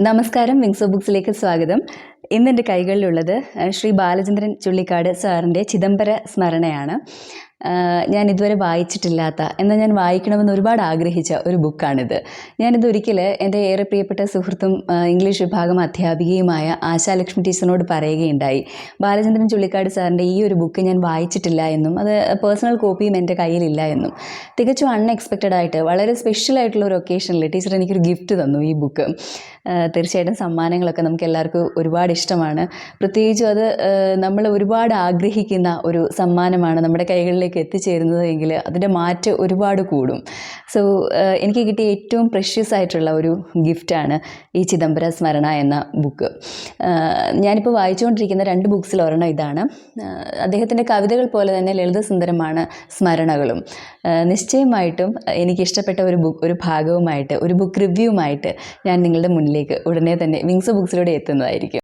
നമസ്കാരം വിങ്സോ ബുക്സിലേക്ക് സ്വാഗതം. ഇന്ന് എന്റെ കൈകളിലുള്ളത് ശ്രീ ബാലചന്ദ്രൻ ചുള്ളിക്കാട് സാറിന്റെ ചിദംബര സ്മരണയാണ്. ഞാൻ ഇതുവരെ വായിച്ചിട്ടില്ലാത്ത എന്നാൽ ഞാൻ വായിക്കണമെന്ന് ഒരുപാട് ആഗ്രഹിച്ച ഒരു ബുക്കാണിത്. ഞാനിത് ഒരിക്കൽ എന്റെ ഏറെ പ്രിയപ്പെട്ട സുഹൃത്തും ഇംഗ്ലീഷ് വിഭാഗം അധ്യാപികയുമായ ആശാലക്ഷ്മി ടീച്ചറിനോട് പറയുകയുണ്ടായി. ബാലചന്ദ്രൻ ചുള്ളിക്കാട് സാറിന്റെ ഈ ഒരു ബുക്ക് ഞാൻ വായിച്ചിട്ടില്ല എന്നും അത് പേഴ്സണൽ കോപ്പിയും എന്റെ കയ്യിലില്ല എന്നും. തികച്ചും അൺഎക്സ്പെക്റ്റഡ് ആയിട്ട് വളരെ സ്പെഷ്യൽ ആയിട്ടുള്ള ഒരു ഒക്കേഷനിൽ ടീച്ചർ എനിക്കൊരു ഗിഫ്റ്റ് തന്നു ഈ ബുക്ക്. തീർച്ചയായിട്ടും സമ്മാനങ്ങളൊക്കെ നമുക്ക് എല്ലാവർക്കും ഒരുപാട് ഇഷ്ടമാണ്. പ്രത്യേകിച്ചും അത് നമ്മൾ ഒരുപാട് ആഗ്രഹിക്കുന്ന ഒരു സമ്മാനമാണ് നമ്മുടെ കൈകളിലേക്ക് എത്തിച്ചേരുന്നത് എങ്കിൽ അതിന്റെ മാറ്റ് ഒരുപാട് കൂടും. സോ എനിക്ക് കിട്ടിയ ഏറ്റവും പ്രഷ്യസ് ആയിട്ടുള്ള ഒരു ഗിഫ്റ്റാണ് ഈ ചിദംബര സ്മരണ എന്ന ബുക്ക് ഞാനിപ്പോൾ വായിച്ചുകൊണ്ടിരിക്കുന്ന രണ്ട് ബുക്സിൽ ഒരെണ്ണം ഇതാണ്. അദ്ദേഹത്തിന്റെ കവിതകൾ പോലെ തന്നെ ലളിതസുന്ദരമാണ് സ്മരണകളും. നിശ്ചയമായിട്ടും എനിക്കിഷ്ടപ്പെട്ട ഒരു ബുക്ക് ഒരു ഭാഗവുമായിട്ട് ഒരു ബുക്ക് റിവ്യൂവുമായിട്ട് ഞാൻ നിങ്ങളുടെ മുന്നിലേക്ക് ഉടനെ തന്നെ വിങ്സ് ബുക്സിലൂടെ എത്തുന്നതായിരിക്കും.